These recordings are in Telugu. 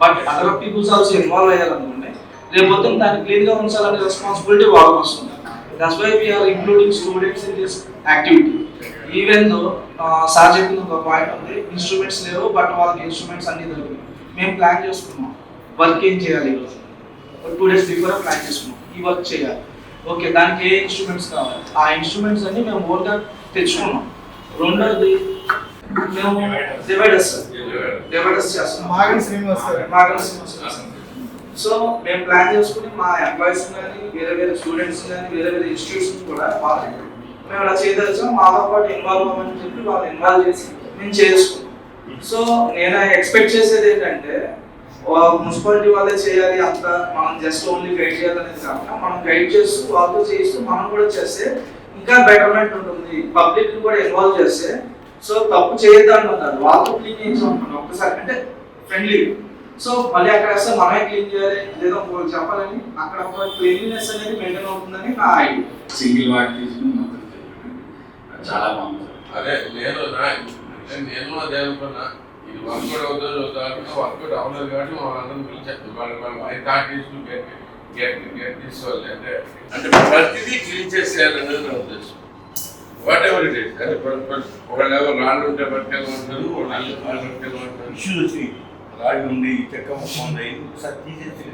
But other peoples also involve అయ్యారనుకోండి రేపు పొద్దున్న దాన్ని క్లీన్గా ఉంచాలనే రెస్పాన్సిబిలిటీ వాళ్ళకి వస్తుంది that's why we are including students in this activity even though sir చెప్పిన ఒక పాయింట్ ఉంది ఇన్స్ట్రుమెంట్స్ లేవు బట్ వాళ్ళకి ఇన్స్ట్రుమెంట్స్ అన్ని దొరికినాయి. మేము ప్లాన్ చేసుకున్నాం. వర్క్ ఏం చేయాలి టూ డేస్ బిఫోర్ ప్లాన్ చేసుకున్నాం. ఈ వర్క్ చేయాలి. ఓకే దానికి ఏ ఇన్స్ట్రుమెంట్స్ కావాలి? ఆ ఇన్స్ట్రుమెంట్స్ అన్ని మేము ఓన్గా తెచ్చుకున్నాం. రెండోది మేము డివైడర్స్ డివైడర్స్ చేస్తున్నాం శ్రీనివాస్ శ్రీనివాస్. సో మేము ప్లాన్ చేసుకుని మా ఎంప్లాయీస్ కానీ వేరే వేరే స్టూడెంట్స్ కానీ వేరే వేరే ఇన్స్టిట్యూషన్స్ కూడా వాళ్ళకి మేము అలా చేయదలిచాం మాతో పాటు ఇన్వాల్వ్ అవ్వమని చెప్పి వాళ్ళు ఇన్వాల్వ్ చేసి మేము చేసుకున్నాం. సో నేను ఎక్స్పెక్ట్ చేసేది ఏంటంటే మున్సిపాలిటీ వాళ్ళే చేయాలి అంత మనం జస్ట్ ఓన్లీ గైడ్ చేయాలనేది కాకుండా మనం గైడ్ చేస్తూ వాళ్ళతో చేస్తూ మనం కూడా చేస్తే ఇంకా బెటర్మెంట్ ఉంటుంది. పబ్లిక్ కూడా ఇన్వాల్వ్ చేస్తే సో తప్పు చేయొద్దు అంటున్నారు వాళ్ళతో క్లీన్ చేయించామనుకున్నాం ఒక్కసారి అంటే ఫ్రెండ్లీ సో మళ్ళీ అక్కడ వస్తే మనమే క్లీన్ చేయాలి లేదా ఒకరు చెప్పాలని అక్కడ ఒక క్లీన్లీనెస్ అనేది మెయింటైన్ అవుతుందని నా ఐడియా సింగిల్ వాట్ తీసుకుని మొత్తం చాలా బాగుంది. అదే నేను నా- నేను- అదే అనుకున్నా. ఇది వర్కౌట్ అవుతుంది కాబట్టి వర్కౌట్ అవ్వలేదు కాబట్టి మా అందరం పిలిచారు వాళ్ళు మై థాట్ తీసుకుని గెట్ గెట్ గెట్ అంటే అంటే ప్రతిదీ క్లీన్ చేసేయాలనేది నా ఉద్దేశం. వాట్ ఎవర్ ఇట్ ఈస్ అంటే ఒకళ్ళు ఎవరు రాళ్ళు ఉంటే పట్టుకెళ్ళమంటారు ఒకళ్ళు అల్లు పట్టుకెళ్ళమంటారు ఇష్యూస్ వచ్చి రాగి ఉంది చెక్క ముక్క ఉంది ఒకసారి తీసేసి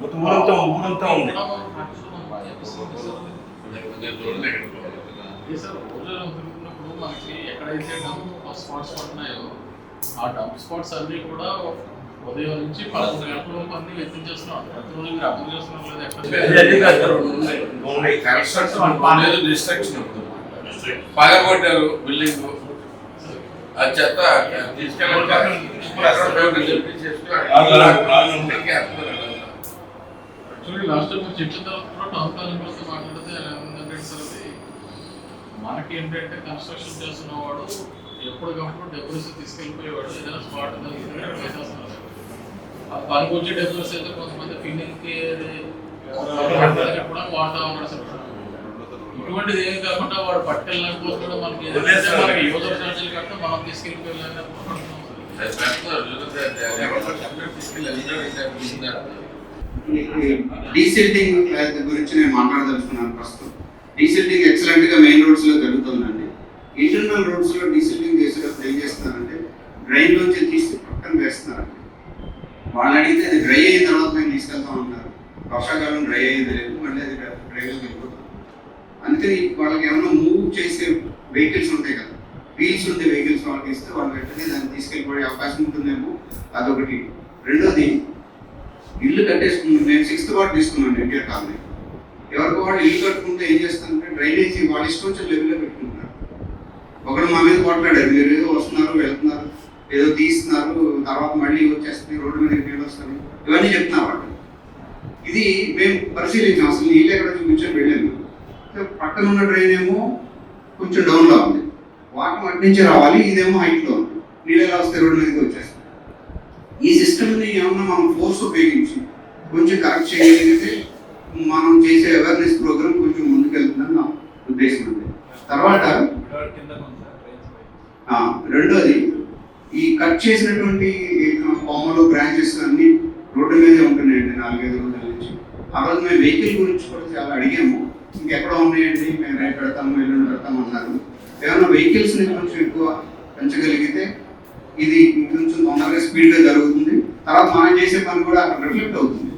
మొత్తం ఊరంతా ఊరంతా ఉంది. మనకి ఎక్కడైతే డంప్ స్పాట్స్ పడుతున్నాయో ఆ డంప్ స్పాట్స్ అన్ని కూడా ఉదయం నుంచి పదకొండు గంటల వరకు అన్ని ప్రతిరోజు మీరు అర్థం చేస్తున్నారు? లేదా డిస్ట్రక్షన్ పగలగొట్టారు బిల్డింగ్. ఆ చెత్త తీసుకెళ్ళి యాక్చువల్లీ లాస్ట్ టైం చెప్పిన తర్వాత కూడా టౌన్ ప్లానింగ్ కోసం మాట్లాడితే ఎలా ఉందంటే సార్ అది మనకి ఏంటంటే కన్స్ట్రక్షన్ చేస్తున్న వాడు ఎప్పటికప్పుడు డెబ్రిస్ తీసుకెళ్ళిపోయేవాడు. ఏదైనా స్పాట్ పనికి వచ్చే డెబ్రిస్ అయితే కొంతమంది ఫిల్లింగ్ కూడా వాడుతూ ఉన్నాడు సార్ ఇటువంటిది ఏం కాకుండా వాడు పట్టుకెళ్ళడానికి కూడా మనకి ఏదైతే మనకి యూజర్ ఛార్జీలు కడితే మనం తీసుకెళ్ళిపోయాలని డీసెల్టింగ్ గురించి నేను మాట్లాడదలుచుకున్నాను ప్రస్తుతం డీసెల్టింగ్ ఎక్సలెంట్గా మెయిన్ రోడ్స్లో జరుగుతుందండి ఇంటర్నల్ రోడ్స్లో డీసెల్టింగ్ చేసేటప్పుడు ఏం చేస్తారంటే డ్రైన్ లోంచి తీసి పక్కన వేస్తున్నారండి. వాళ్ళని అడిగితే అది డ్రై అయిన తర్వాత మేము తీసుకెళ్తాం ఉంటారు. వర్షాకాలం డ్రై అయ్యేది లేదు మళ్ళీ అది డ్రైలోకి వెళ్ళిపోతాం అందుకని వాళ్ళకి ఏమైనా మూవ్ చేసే వెహికల్స్ ఉంటాయి కదా. వీల్స్ ఉండే వెహికల్స్ వాళ్ళకి ఇస్తే వాళ్ళు వెంటనే దాన్ని తీసుకెళ్ళిపోయే అవకాశం ఉంటుందేమో అదొకటి. రెండోది ఇల్లు కట్టేసుకున్నాం నేను సిక్స్త్ వార్డ్ తీసుకున్నాను ఎన్టీఆర్ కాలనీ. ఎవరికి వాళ్ళు ఇల్లు కట్టుకుంటే ఏం చేస్తారంటే డ్రైనేజీ వాళ్ళ ఇష్టం వచ్చిన లెవెల్లో పెట్టుకుంటున్నారు. ఒకడు మా మీద కొట్లాడారు మీరు ఏదో వస్తున్నారు వెళ్తున్నారు. ఏదో తీస్తున్నారు తర్వాత మళ్ళీ వచ్చేస్తుంది రోడ్డు మీద నీళ్ళు వస్తారు ఇవన్నీ చెప్తున్నారు వాళ్ళు. ఇది మేము పరిశీలించాం. అసలు నీళ్ళు ఎక్కడ చూపించని వెళ్ళాము పక్కన ఉన్న డ్రైన్ ఏమో కొంచెం డౌన్లో ఉంది. వాటర్ అటు నుంచి రావాలి ఇదేమో హైట్లో ఉంది. నీళ్ళు ఎలా వస్తే రోడ్డు మీదకి వచ్చేస్తాయి. ఈ సిస్టమ్ని ఏమన్నా మనం ఫోర్స్ ఉపయోగించి కొంచెం కరెక్ట్ చేయగలిగితే మనం చేసే అవేర్నెస్ ప్రోగ్రామ్ కొంచెం ముందుకెళ్తుందని నా ఉద్దేశం ఉంది తర్వాత రెండోది ఈ కట్ చేసినటువంటి కొమ్మలు బ్రాంచెస్ అన్ని రోడ్డు మీదే ఉంటున్నాయండి నాలుగైదు రోజుల నుంచి. ఆ రోజు మేము వెహికల్ గురించి కూడా చాలా అడిగాము. ఇంకెక్కడ ఉన్నాయండి? మేము రేపు పెడతాము ఎల్లుండి పెడతాము అన్నారు. ఏమైనా వెహికల్స్ని కొంచెం ఎక్కువ పెంచగలిగితే ఇది కొంచెం తొందరగా స్పీడ్గా జరుగుతుంది. తర్వాత మనం చేసే పని కూడా అక్కడ రిఫ్లెక్ట్ అవుతుంది.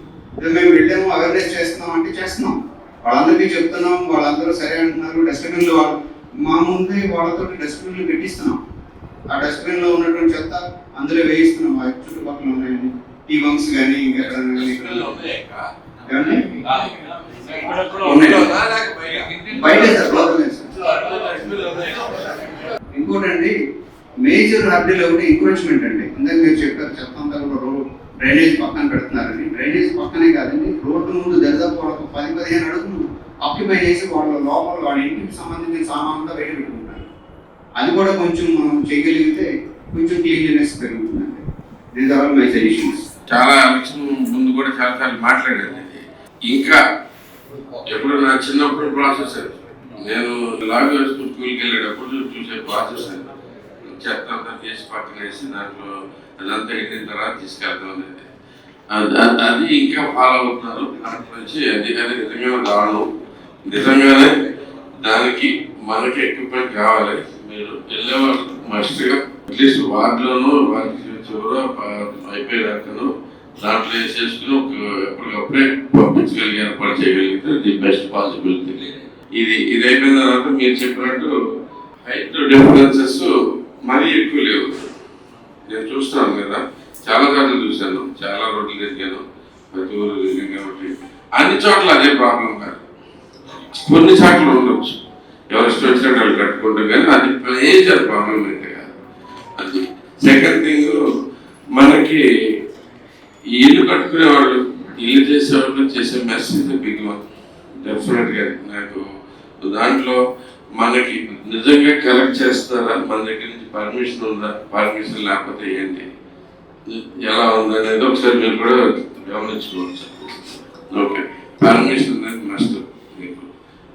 మేము వెళ్ళాము అవేర్నెస్ చేస్తున్నాం అంటే చేస్తున్నాం. వాళ్ళందరికీ చెప్తున్నాం వాళ్ళందరూ సరే అంటున్నారు డస్ట్బిన్లు వాళ్ళు మా ముందే వాళ్ళతో డస్ట్బిన్లు పెట్టిస్తున్నాం. ఆ డస్ట్బిన్లో ఉన్నటువంటి చెత్త అందులో వేయిస్తున్నాం. ఆ చుట్టుపక్కల ఉన్నాయండి. ఈ బంక్స్ కానీ ఇంకోటండి మేజర్ హర్డిల్ ఒకటి ఎంక్రోచ్మెంట్ అండి. ఇందాక మీరు చెప్పారు చెత్త అంతా కూడా రోడ్ డ్రైనేజ్ పక్కన పెడుతున్నారని. డ్రైనేజ్ పక్కనే కాదండి రోడ్డు ముందు దరిదాపు వాళ్ళకు పది పదిహేను అడుగులు ఆక్యుపై చేసి వాళ్ళ లోపల వాళ్ళ ఇంటికి సంబంధించిన సామాన్ అంతా బయట అది కూడా కొంచెం మనం చేయగలిగితే కొంచెం క్లీన్లీనెస్ పెరుగుతుందండి. దీస్ ఆర్ మై సజెషన్స్ చాలా విషయం ముందు కూడా చాలా సార్లు మాట్లాడాను ఇంకా ఎప్పుడు నా చిన్నప్పుడు ప్రాసెస్ అది. నేను లాగ్ వేసుకుని స్కూల్కి వెళ్ళేటప్పుడు చూసే ప్రాసెస్ అది. చెత్త అంతా తీసి పక్కన వేసి దాంట్లో అదంతా అయిన తర్వాత తీసుకెళ్తాం అనేది అది అది ఇంకా ఫాలో అవుతున్నారు. అక్కడి నుంచి అది అది నిజంగా దారుణం. నిజంగానే దానికి మనకి ఎక్విప్మెంట్ కావాలి. మీరు వెళ్ళేవాళ్ళు మస్ట్గా అట్లీస్ట్ వార్డులోనూ వారికి చివర అయిపోయేదాకాను దాంట్లో వేసేసుకుని ఒక ఎప్పటికప్పుడే పంపించగలిగి ఏర్పాటు చేయగలిగితే ది బెస్ట్ పాసిబిలిటీ. ఇది ఇది అయిపోయిన తర్వాత మీరు చెప్పినట్టు హైట్ డిఫరెన్సెస్ మరీ ఎక్కువ లేవు. నేను చూస్తున్నాను కదా. చాలా చోట్ల చూశాను. చాలా రోడ్లు తిరిగాను. ప్రతి ఊరు తిరిగాను కాబట్టి. అన్ని చోట్ల అదే ప్రాబ్లం కాదు. కొన్ని చోట్ల ఉండవచ్చు ఎవరు ఇష్టం వచ్చినట్టు వాళ్ళు కట్టుకుంటారు కానీ అది ప్రాబ్లం అయితే కాదు. అది సెకండ్ థింగ్ మనకి ఇల్లు కట్టుకునే వాళ్ళు ఇల్లు చేసేవాళ్ళు చేసే మెస్ బిగ్ వన్ డెఫినెట్గా నాకు దాంట్లో మనకి నిజంగా కలెక్ట్ చేస్తారా? మన దగ్గర నుంచి పర్మిషన్ ఉందా? పర్మిషన్ లేకపోతే ఏంటి? ఎలా ఉందనేది ఒకసారి మీరు కూడా గమనించుకోవచ్చు. ఓకే పర్మిషన్ అనేది మస్ట్ మీకు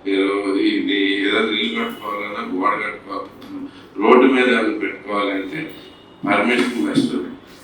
మీరు ఇది ఏదైనా ఇల్లు కట్టుకోవాలన్నా గోడ కట్టుకోవాలి మీద పెట్టుకోవాలంటే పర్మిషన్ మస్ట్